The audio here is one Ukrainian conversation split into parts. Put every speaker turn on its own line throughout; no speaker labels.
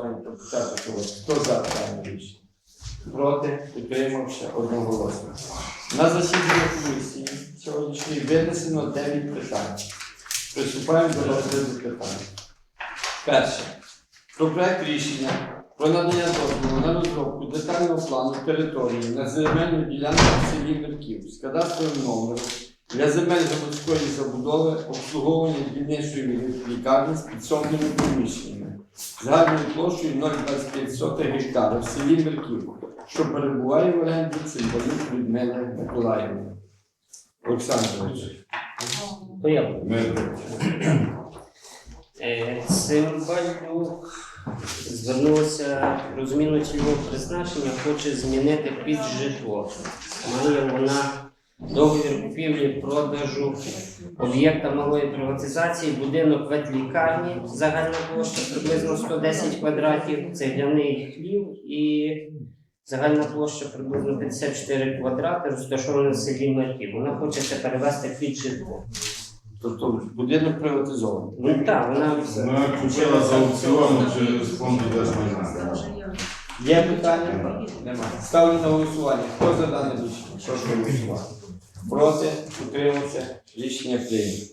голосування про початок. Хто за дане рішення? Проти? Утримався одноголосно. На засіданні комісії сьогоднішньої винесено 9 питань. Приступаємо до розгляду питань. Перше. Про проект рішення про надання дозволу на розробку детального плану території на земельну ділянку в селі Мирків з кадастровим номером для земель заводської забудови обслуговування дільничої лікарні з підсобними приміщеннями загальною площею 0,25 сотих гектара в селі Мирків, що перебуває в оренді Цимбалюк Людмили Миколаївни. Олександрович.
Е, Цимбалюк звернулася про цільового призначення, хоче змінити під житло. Має вона договір купівлі-продажу об'єкта малої приватизації, будинок ветлікарні, загальна площа приблизно 110 квадратів, цегляний хлів і загальна площа приблизно 54 квадрати, розташована в селі Марків. Вона хоче це перевести під житло.
Тобто будинок приватизований.
Ну так, вона
Вона купила за аукціоном через фонд держмайна.
Є питання? Немає. Ставлю на голосування. Хто за дане рішення? Прошу голосувати. Проти? Утримався? Рішення прийнято.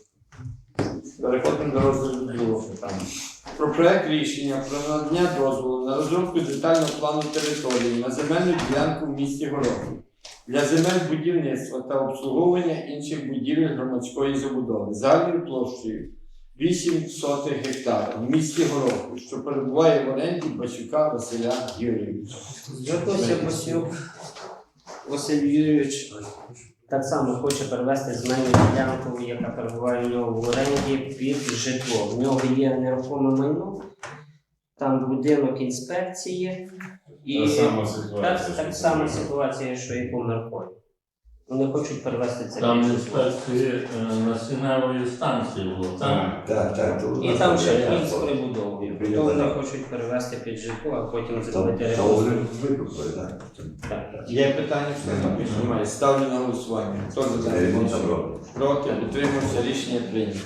Переходимо до розгляду питання. Про проект рішення про надання дозволу на розробку детального плану території на земельну ділянку в місті Горохів для земель будівництва та обслуговування інших будівель громадської забудови загальною площею 8 сотих гектара в місті Горохів, що перебуває в оренді Бачука Василя Юрійовича.
Звернувся Басюк Василь Юрійович так само хоче перевести земельну ділянку, яка перебуває в нього в оренді під житло. В нього є нерухоме майно, там будинок інспекції і
Та сама
так,
ситуація.
так само ситуація, що і по Мерколі. Вони хочуть перевести це
Там
житло.
інспекції е, насінневої станції було, так?
Так.
Так,
І
нас
там ще
є
з прибудовою. То вони хочуть перевести під житло, а потім зробити
Там, там вони викупили, так.
Так, так.
Є питання? Що там Немає. Ставлю на голосування. Хто за
ремонт там робить.
Проти утримався рішення прийнято.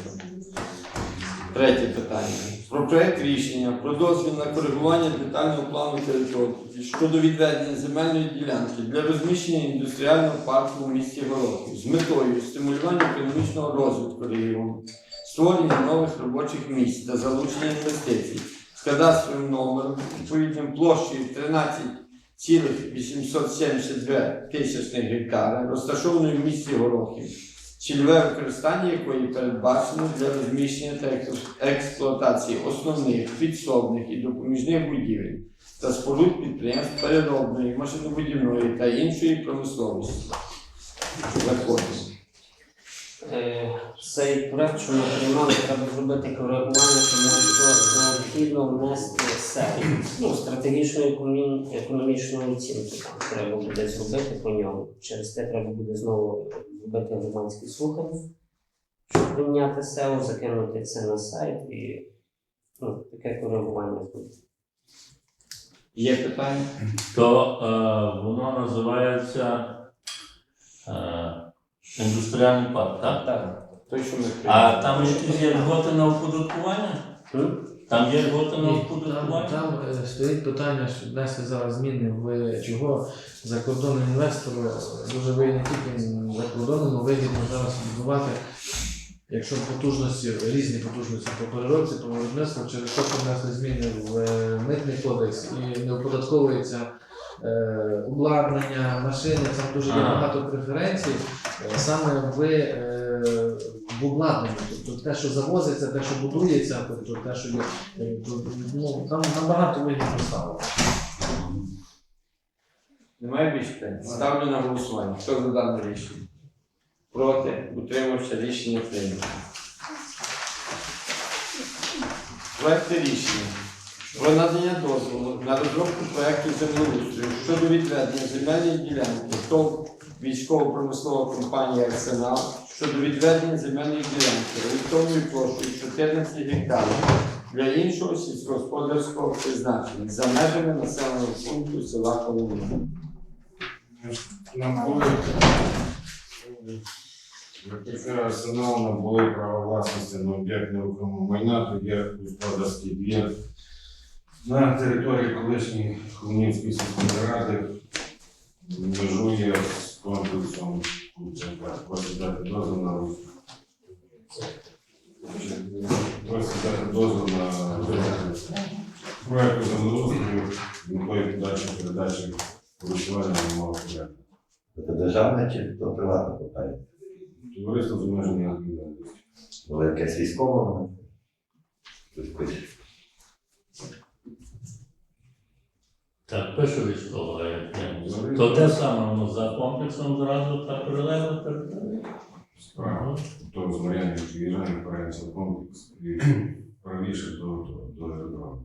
Третє питання. Про проект рішення про дозвіл на коригування детального плану території щодо відведення земельної ділянки для розміщення індустріального парку у місті Горохів з метою стимулювання економічного розвитку регіону, створення нових робочих місць та залучення інвестицій з кадастровим номером відповідним площею 13,872 тисячних гектара, розташованою в місті Горохів цільове використання якої передбачено для розміщення та експлуатації основних, підсобних і допоміжних будівель та споруд підприємств переробної, машинобудівної та іншої промисловості. Закону.
Е, Цей проект, що ми приймали, треба зробити коригування, тому що необхідно внести серію. Ну, стратегічну економі- економічну оцінку треба буде зробити по ньому. Через те треба буде знову зробити громадські слухання, щоб прийняти СЕО, закинути це на сайт і ну, таке коригування зробити.
Є питання?
То е, воно називається е, індустріальний парк, так?
Так.
Той, що ми
А
прийняли.
там якісь є льготи на оподаткування? Там є льготи на
Ні, там,
оподаткування?
там е, стоїть питання, що внести зараз зміни в чого закордонним інвестору дуже вигідно тільки за кордоном, але вигідно зараз будувати, якщо потужності, різні потужності по переробці, по виробництву, через що внесли зміни в е, митний кодекс і не оподатковується е, обладнання, машини, там дуже є багато преференцій е, саме в, е, в обладнанні. Тобто те, що завозиться, те, що будується, тобто те, що є Е, Ну, там набагато вигідно стало.
Немає більше питань? Ставлю на голосування. Хто за дане рішення? Проти? Утримався рішення прийнято. Проекти рішення про надання дозволу на розробку проекту землеустрою щодо відведення земельної ділянки ТОВ військово-промислова компанія Арсенал щодо відведення земельної ділянки орієнтовною площею 14 гектарів для іншого сільськогосподарського призначення за межами населеного пункту села Коломина.
Набули ВКК арсенал набули право власності на об'єкт нерухомого майна, то є господарський двір На території колишньої Хмельницької сільської ради межує з комплексом Кученка. Просить дати дозвіл на Просить дати дозвіл на проєкту землеустрою, метою подальшої передачі користування на порядку.
Це державне чи то приватне питання?
Товариство з обмеженою відповідальністю.
Було якесь військове? Хтось
Так, пише військово, а як не. То те саме воно за комплексом зразу та прилегла територія?
Справа. То з Мар'янів приїжджаємо, впираємося в комплекс і правіше до, до, до аеродрому.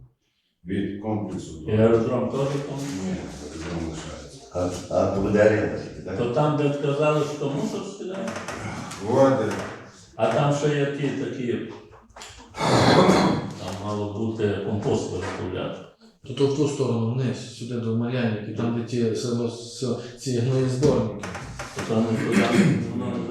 Від комплексу до
І аеродром теж там?
Ні, аеродром лишається.
А, а буде арена, так?
То там, де сказали, що мусор скидає?
Води,
А там ще є ті такі. Там мало бути компост виготовляти.
То то в ту сторону вниз, сюди до Мар'янівки, там де ті село, село- ці гної зборники.
То там не туди воно не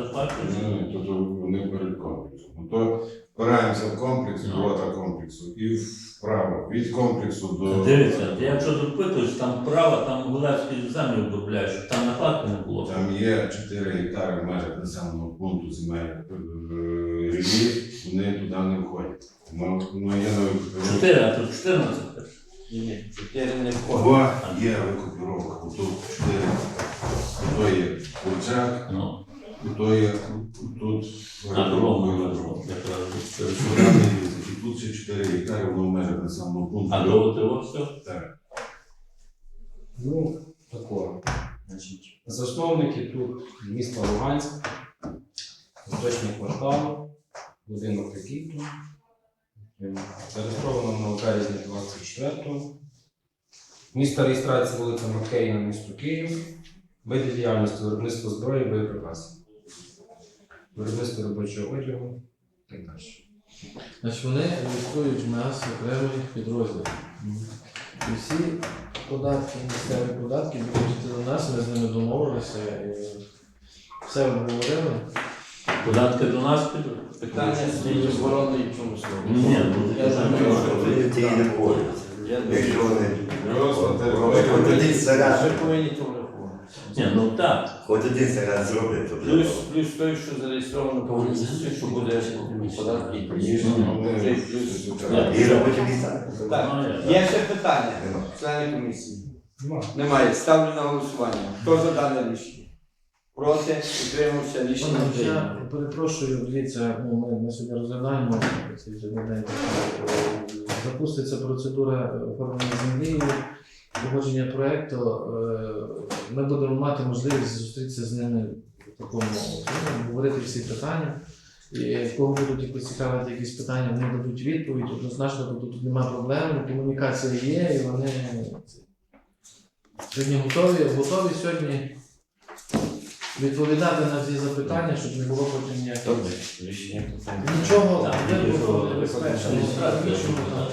ну, то, то вони перед комплексом. Ну, то впираємося в комплекс,
Ну.
ворота комплексу і вправо. Від комплексу до.
Дивіться, ти якщо допитуєш, там право, там гулевські землі обробляєш, щоб там накладки не було.
Там є 4 гектари в межах населеного пункту земель е, вони туди не входять. Ну, ну, є на
Чотири, а тут 14 теж.
Ні, чотири не входить.
Два є викопіровка. Тут 4. Тут є Курчак,
Ну,
тут є тут
на якраз.
І тут ще 4 гектари, воно в межах населеного пункту.
А до того все?
Так.
Ну, такого. Значить, засновники тут міста Луганськ, точний квартал, будинок такий-то. Ем, Зареєстровано на березні 24-го. Місто реєстрації вулиця Маккейна, місто Київ. Види діяльності виробництво зброї, боєприпасів. Виробництво робочого одягу і так далі.
Значить, вони реєструють в нас окремий підрозділ. І всі податки, місцеві податки будуть до нас, ми з ними домовилися і все обговорили.
Податки до нас підуть.
Питання стоїть оборонної промисловості.
Ні, ну,
я думаю, що
Вони ті не входять.
Я
Якщо
думаю,
вони
Просто
хоч один
що ви повинні то врахувати.
Ні, ну так.
хоч один сарай зроблять, то
Плюс, плюс той, що зареєстровано по місці, що буде податки і
вони
плюс.
І робочі місця.
Так,
Ну, я-
є ще питання, члени комісії. Немає. Ставлю на голосування. Хто за дане рішення? Проти? Утримався рішення
Пане,
прийнято.
Я перепрошую, дивіться, ну, ми, ми сьогодні розглядаємо цей вже день. Запуститься процедура оформлення землі, погодження проєкту. Е, Ми будемо мати можливість зустрітися з ними в такому ну, обговорити всі питання. І в кого будуть якось цікавити якісь питання, вони дадуть відповідь. Однозначно, тобто тут немає проблем, комунікація є, і вони сьогодні готові, готові сьогодні відповідати на всі запитання, щоб не було потім ніяких.
Добре, рішення питання.
Нічого
Так,
вибуху
нічого.
небезпечного, нічого там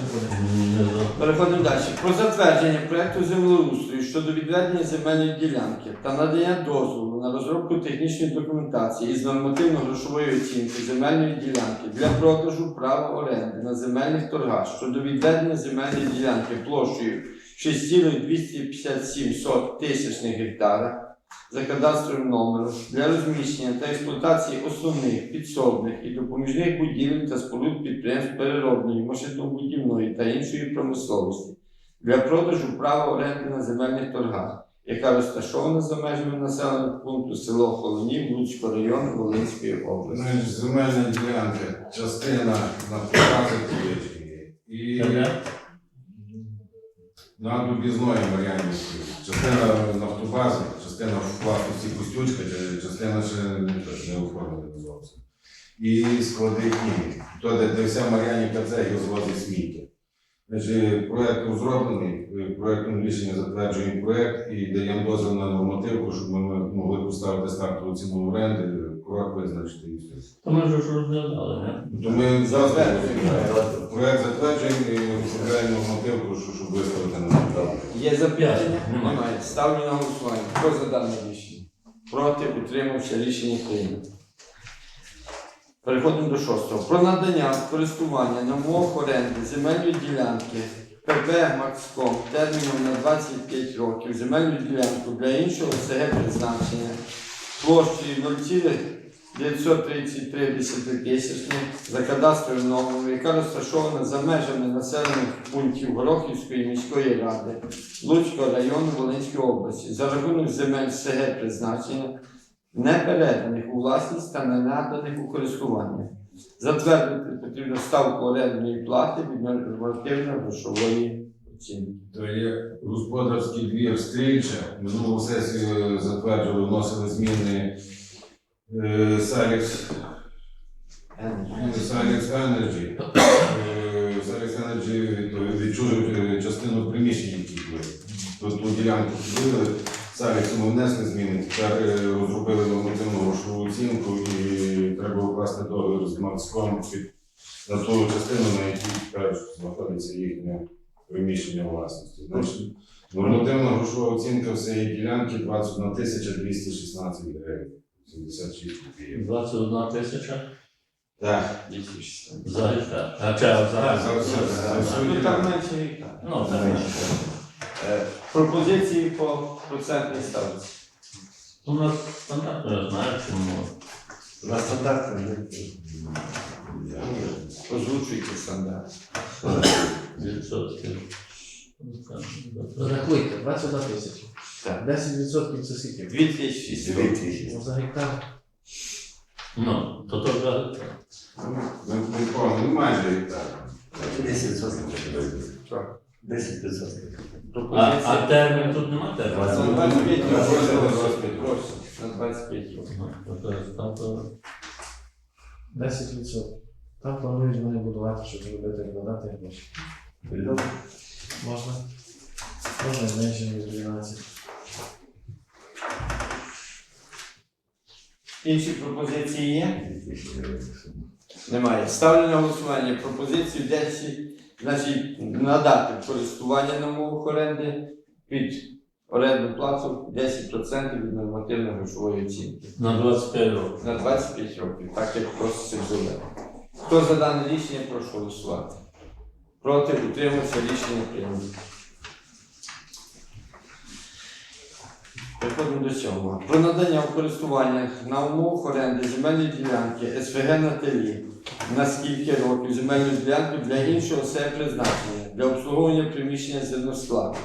не буде.
Переходимо далі. Про затвердження проекту землеустрою щодо відведення земельної ділянки та надання дозволу на розробку технічної документації із нормативно-грошової оцінки земельної ділянки для продажу права оренди на земельних торгах щодо відведення земельної ділянки площею 6,257 тисячних гектара за кадастровим номером для розміщення та експлуатації основних підсобних і допоміжних будівель та споруд підприємств переробної, машинобудівної та іншої промисловості для продажу права оренди на земельних торгах, яка розташована за межами населеного пункту село Холонів Луцького району Волинської області.
Значить, земельна ділянка, частина на Куличні і на Дубізної Мар'янівської. Частина нафтобази, частина в власності Костючка, частина ще не, оформлена зовсім. І склади хімії. То, де, де вся Мар'янівка це його звозить сміття. Значить, проект розроблений, проектом рішення затверджуємо проект і даємо дозвіл на нормативку, щоб ми могли поставити стартову ціну оренди, крок визначити і все.
То ми ж розглядали, не?
То ми
Затверджуємо.
проект затверджуємо і оформляємо нормативку, щоб виставити на.
Є запитання?
Немає.
Немає. Ставлю на голосування. Хто за дане рішення? Проти утримався рішення прийнято. Переходимо до шостого. Про надання в користування на умовах оренди земельної ділянки ПП Макском терміном на 25 років земельну ділянку для іншого СГ призначення площею 0,933 десятитисячних за кадастровим номером, яка розташована за межами населених пунктів Горохівської міської ради Луцького району Волинської області за рахунок земель СГ призначення, не переданих у власність та не наданих у користування. Затвердити потрібно ставку орендної плати від нормативно-грошової оцінки.
То є господарський двір стрільче. Минулу сесію затверджували, вносили зміни Салікс Салікс Енерджі. Салікс Енерджі відчужують е, частину приміщень, які були. Ту ділянку купили. Саліксу ми внесли зміни, тепер е, розробили нормативну грошову оцінку і треба укласти договір з Макском на ту частину, на якій тепер знаходиться їхнє приміщення власності. Нормативна грошова оцінка всієї ділянки 21 216 гривень. 76 копійок.
21 тисяча
Так.
за гектар. А чи а загально?
За все, за
Ну там менше гектар.
Ну, це менше.
Е, Пропозиції по процентній ставці.
У нас стандартно, я знаю, чому.
На стандартне.
Озвучуйте стандарт.
Відсотків.
Рахуйте, 21 тисяча.
Так.
10% це скільки?
2600.
Дві тисячі.
Ну, за гектар.
Ну, то то за гектар.
Ми ми помнимо, ну, майже гектар.
10%
Так.
10%.
А, а термін тут нема
на
терміну?
25
На
років.
25
Прошу, На 25 років.
Ну, то це ставка
10%. Там планують вони будувати, щоб зробити додати гроші. Можна? Можна і менше, ніж 12.
Інші пропозиції є? Немає. Ставлю на голосування пропозицію 10, значить, надати користування на умовах оренди під орендну плату 10% від нормативно-грошової оцінки.
на 25 років.
На 25 років, так як просить Зелена. Хто за дане рішення, прошу голосувати. Проти утримався рішення прийнято. Переходимо до сьомого. Про надання у користування на умовах оренди земельної ділянки СВГ на телі. На скільки років земельну ділянку для іншого все призначення? Для обслуговування приміщення зерноскладу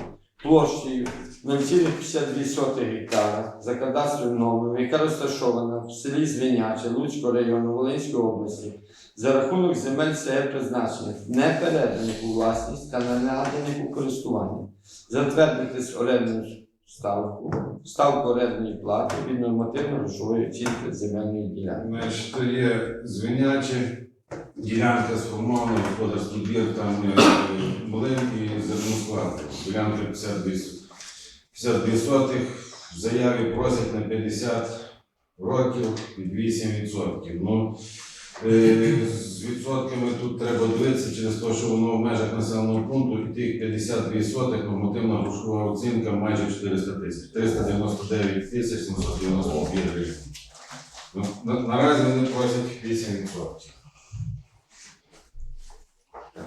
площею 0,52 гектара. За кадастровим номером, яка розташована в селі Звіняче Луцького району Волинської області. За рахунок земель СЕ призначених, не переданих у власність та не наданих у користування, затвердити з орендну ставку, ставку орендної плати від нормативно-грошової оцінки земельної ділянки.
Значить, то є звиняче, ділянка сформована, господарський двір, там е, млин і зерносклад. Ділянка 52, с- 52 сотих, в заяві просять на 50 років під 8%. Ну, е, з відсотками тут треба дивитися через те, що воно в межах населеного пункту і тих 52 сотих нормативна грошова оцінка майже 400 тисяч. 399 тисяч 792 гривень. Ну, на- Наразі вони просять 8%.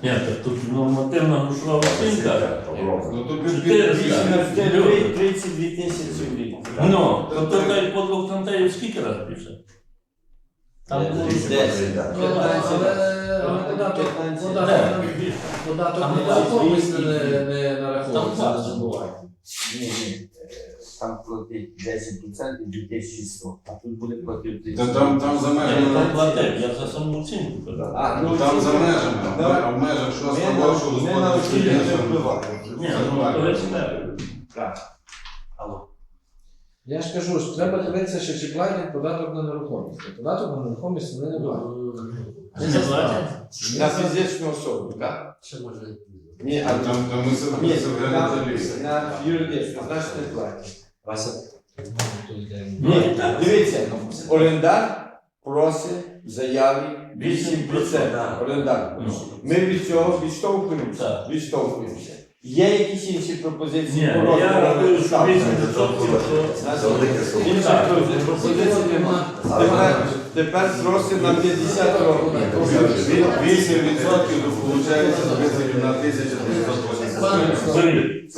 Ні, так тут нормативна грошова оцінка.
Ну то під- під-
ставки.
32 тисячі в рік.
Ну, то то той по двох тантеїв скільки раз більше? Там було
Десять.
Ну, але, але
Де? Більше.
податок
Там
на
не
нерухомість
так.
не, не нараховується,
Там
не
так.
забувайте.
Ні, ні. Там платить 10% 2100, а тут буде платити
Та там, там за
Я не
межами.
там платив, я за саму оцінку казав.
А,
Ну там за межами,
Давай.
а в межах
Ми
шостого
на-
року
ми на оцінку не
господарського
впливаємо.
Ні, ну то експерт.
Я ж кажу, що треба дивитися, що чи платять податок на нерухомість. А Податок на нерухомість вони не платять.
Не платять?
На фізичну особу, так? Ні, а
Там, там ми себе
ні,
себе
на, юридичну, значить не платять.
Ну,
Ні, дивіться, орендар просить в заяві 8%. Орендар.
Ну.
Ми від цього відштовхуємося.
Так.
Відштовхуємося. Є якісь інші пропозиції?
Ні,
по
я рахую, що
Ставте.
8% то
Це велике слово.
Інших пропозицій немає. Тепер, тепер на 50 років.
8% виходить 31 тисяча 980.
Сергій.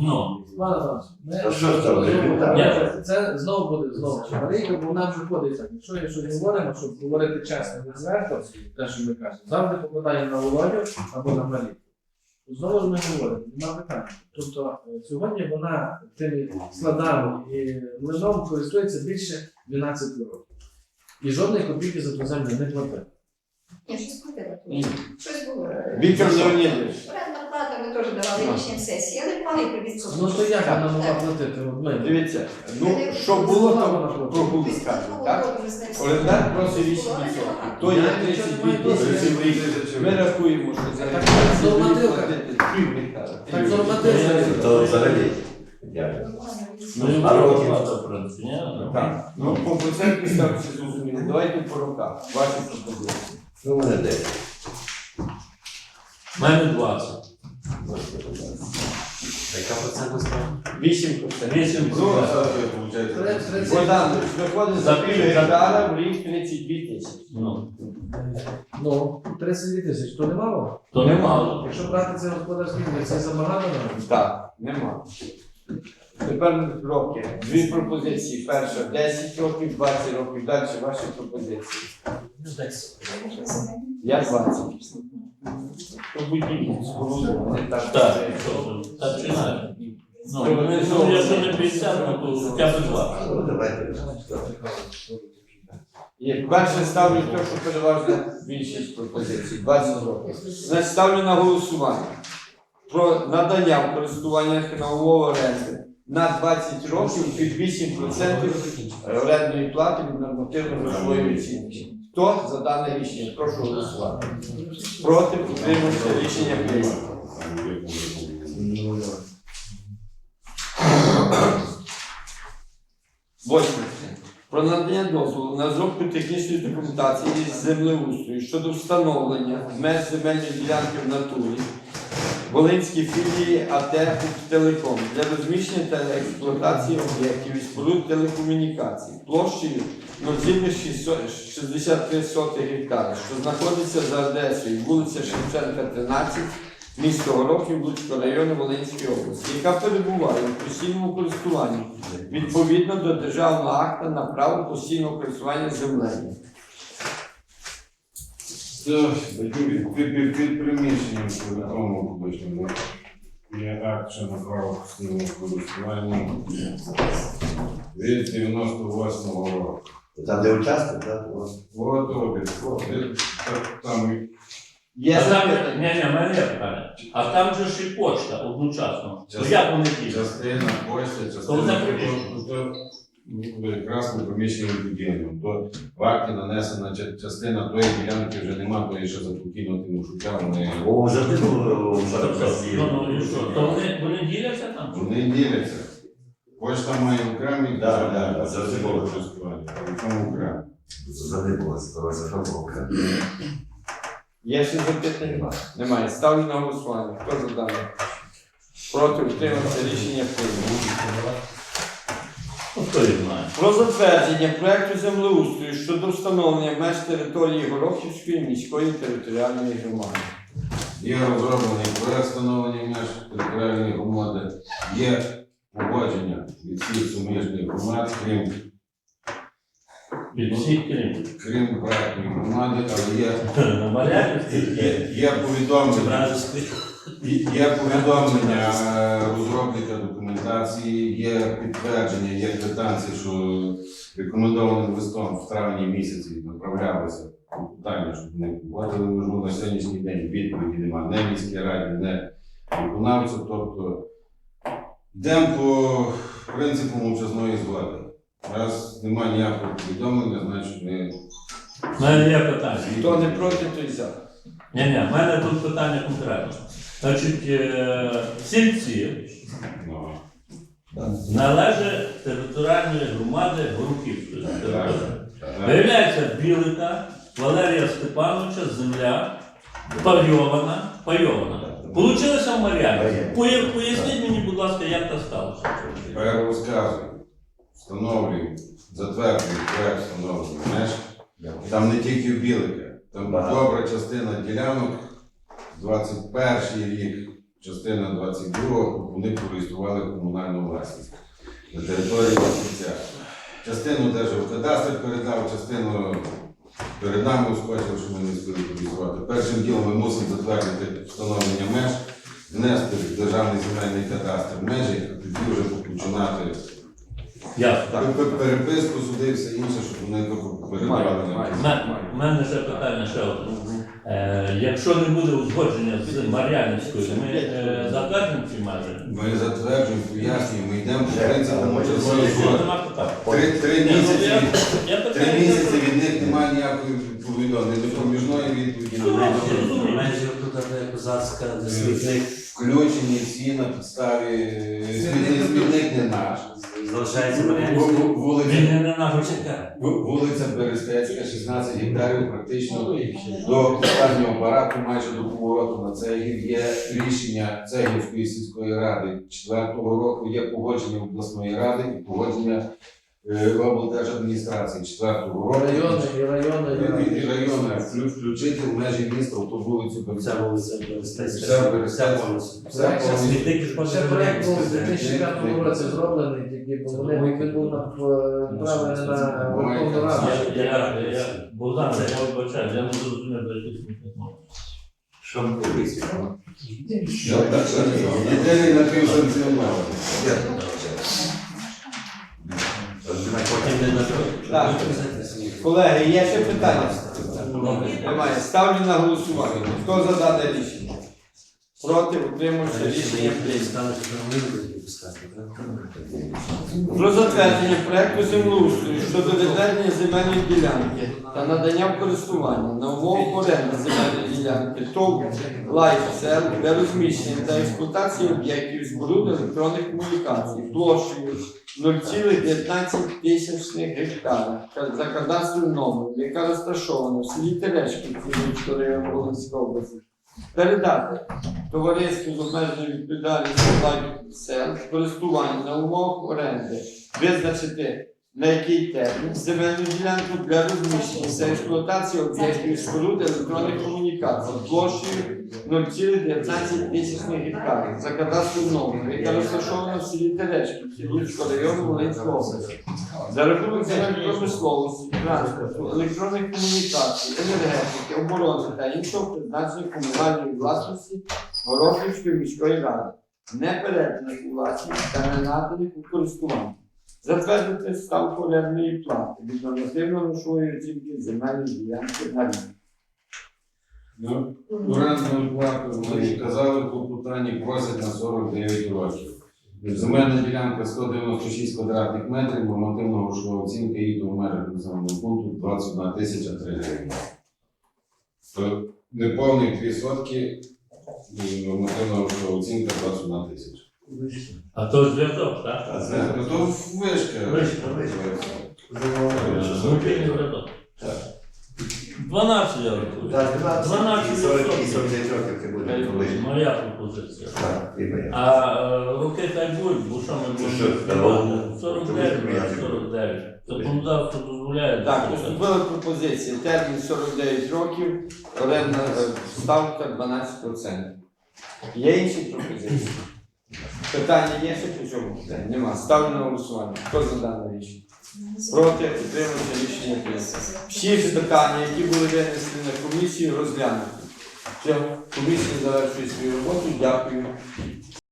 Ну,
Пане Іванович, ми-
А що ж там.
Ні, Це знову буде знову Марійка, бо вона вже ходить так. Якщо я щось говоримо, щоб говорити чесно, не зверто, те, що ми кажемо, завжди попадаємо на Володю або на Марійку. Знову ж ми говоримо, нема питання. Тобто е, сьогодні вона тими складами і млином користується більше 12 років. І жодної копійки за ту землю не платить.
Ні, щось купила.
Ні.
Щось було.
Віктор Леонідович.
Плата, ми теж давали рішення сесії, але мали привіз.
Ну то як вона могла платити? Ми.
Дивіться, ну що було, то прогул скажемо, так? Орендар просить 8%. То є 32 тисячі. Ми рахуємо, що за
Так,
гектар
нормативка.
пів гектара.
Так нормативно.
То взагалі. Дякую.
ну,
А роки?
плата, в принципі, ні?
Так, ну по проценту ставці зрозуміли. Давайте по роках. Ваші пропозиції.
Ну, мене 10.
У мене 20.
Яка процентна ставка?
8%.
8%.
Ну.
Богдан, виходить за пів гектара в рік 32 тисячі.
Ну,
Ну, 32 тисячі, то немало?
то немало.
Якщо брати це господарський це забагато навіть.
Так, нема. Тепер роки. Дві пропозиції. Перша 10 років, 20 років. Далі ваші пропозиції. Я 20. То будівлю, споруду, не так.
Так, чи інакше. Ну, якщо не 50, то хоча б 20.
Давайте.
Є. Перше ставлю те, що переважна більшість пропозицій. 20 років. Значить, ставлю на голосування про надання в користування на умови оренди на 20 років під 8% орендної плати від нормативно-грошової оцінки. Хто за дане рішення? Прошу голосувати. Проти підтримується рішення прийнято. Восьме. Про надання дозволу на розробку технічної документації із землеустрою щодо встановлення меж земельної ділянки в натурі Волинській філії АТ Телеком для розміщення та експлуатації об'єктів і споруд телекомунікацій площею 0,63 гектара, що знаходиться за адресою вулиця Шевченка, 13, місто Горохів, Луцького району Волинської області, яка перебуває у постійному користуванні відповідно до державного акта на право постійного користування землею.
Це під, під, під приміщенням по якому обичному є акт, що на право постійного користування від 98-го року.
Там, де участок, так? От
обід, там
Є
А там, ні, ні, в мене є питання. А там же ж і почта одночасно.
Час-
як вони діють?
частина почти, частина ми приміщення будівлю. То в акті нанесена частина тої ділянки вже нема, тої, що за покійного Тимошука, вони,
О, вже ти був
Тобто, ну, ну, вони, діляться там?
вони діляться. Почта має окремі
Да, да, завжди було.
користування, цьому окремі.
Задивилося, то за що.
Є ще запитання? Немає. Ставлю на голосування. Хто за дане? Проти утримався рішення прийнято.
Ну, хто їх знає.
Про затвердження проекту землеустрою щодо встановлення меж території Горохівської міської територіальної громади.
Є розроблений проект встановлення меж територіальної громади, є погодження від всіх суміжних громад, крім,
Від всіх крім.
крім проектної громади, але є, є, є повідомлення. Є повідомлення е, розробника документації, є підтвердження, є квитанції, що рекомендованим листом в травні місяці направлялося питання, щоб не платили, можливо, на сьогоднішній день відповіді немає не міській раді, не виконавцю. Тобто йдемо по принципу мовчазної згоди. Раз немає ніякого повідомлення, значить ми
У мене є питання.
Хто не проти, той за.
Ні, ні, в мене тут питання конкретне. Значить, е, сільці належать територіальної громади Горухівської території. Виявляється, Білика Валерія Степановича земля пайована, пайована Получилося в Мар'яні. Поясніть мені, будь ласка, як це сталося.
Тепер розказую. Встановлюємо, затверджуємо проект встановлення меж. Там не тільки в Білике, там добра частина ділянок, 21 рік, частина 22-го, вони прореєстрували комунальну власність на території Васильця. Частину теж в кадастр передав, частину перед нами ускочив, що ми не встигли реєструвати. Першим ділом ми мусимо затвердити встановлення меж, внести в державний земельний кадастр межі, а тоді вже починати. Переписку, суди, все інше, щоб вони передавали нам.
У мене ще питання ще одне. Е, якщо не буде узгодження з Мар'янівською, ми е, затвердимо ці межі?
Ми затверджуємо, пояснюємо, ми йдемо по принципу
може зробити.
Нема питань.
Три, три
ну,
місяці, від-
я
три
питаю,
місяці від них немає ніякої повідомлення, ні проміжної відповіді, ні.
Межі тут козацька смітник
включені всі на підставі смітник, смітник не наш.
Залишається
Ву- ву-
Він
Вулиця,
не на нашу чекає.
ву- вулиця Берестецька, 16 гектарів, практично до останнього бараку, майже до повороту на Цегів. Є рішення Цегівської сільської ради 4-го року, є погодження обласної ради і погодження е, облдержадміністрації 4-го року.
Райони і райони, і
І- і райони вклю- включити в межі міста в ту вулицю
Ця
Берестецьку.
вулиця
Вся
Берестецька.
Берестецька.
Вся повністю.
Все повністю.
Проєкт був у 2005 році зроблений, тільки бо вони він був направлений на Верховну Раду.
Я, я, я, Богдан, я вибачаю, я не зрозумів, до яких мов.
Що ми
що Єдиний напівсанкціонований.
Потім не.
Колеги, є ще питання? Немає. Ставлю на голосування. Хто за дане рішення? Проти утримався рішення прийнято. Про затвердження проекту землеустрою щодо відведення земельної ділянки та надання в користування на умовах оренди земельної ділянки ТОВ «Лайфсел» для розміщення та експлуатації об'єктів споруд електронних комунікацій площею 0,19 тисячних гектара за кадастровим номером, яка розташована в селі Київського району Волинської області. Передати товариству з обмеженою відповідальністю сел, користування на умовах оренди, визначити на який термін земельну ділянку для розміщення та експлуатації об'єктів споруд електронних комунікацій площею 0,19 тисячних гектарів за кадастровим номером, яка розташована в селі Терешки, Київського району Волинської області. За рахунок земель промисловості, транспорту, електронних комунікацій, енергетики, оборони та іншого призначення комунальної власності Горохівської міської ради, не переданих у власність та не наданих у користування. Затвердити ставку орендної плати від нормативно-грошової оцінки земельної ділянки на рік.
Ну, Орендну плату ми казали по питанні просять на 49 років. Земельна ділянка 196 квадратних метрів, нормативна грошова оцінка її в межах населеного пункту 21 тисяча 3 гривні. Неповних 2 сотки і нормативна грошова оцінка 21 тисяча.
А то ж зв'язок, так?
Ну то вишка.
Вишка, Звичайний зв'язок. 12 я рахую. 12
49 років це буде колись.
Моя пропозиція.
Так, і ми.
А е, роки так будуть, бо що ми
що,
будемо співати? 49, брат, 49. Законодавство дозволяє.
Так, поступила пропозиція. Термін 49 років, орендна е, ставка 12%. Є інші пропозиції? Питання є ще по цьому питанню? Нема. Ставлю на голосування. Хто за дане рішення? Проти підтримується рішення прийнято. Всі питання, які були винесені на комісію, розглянуті. Комісія завершує свою роботу. Дякую.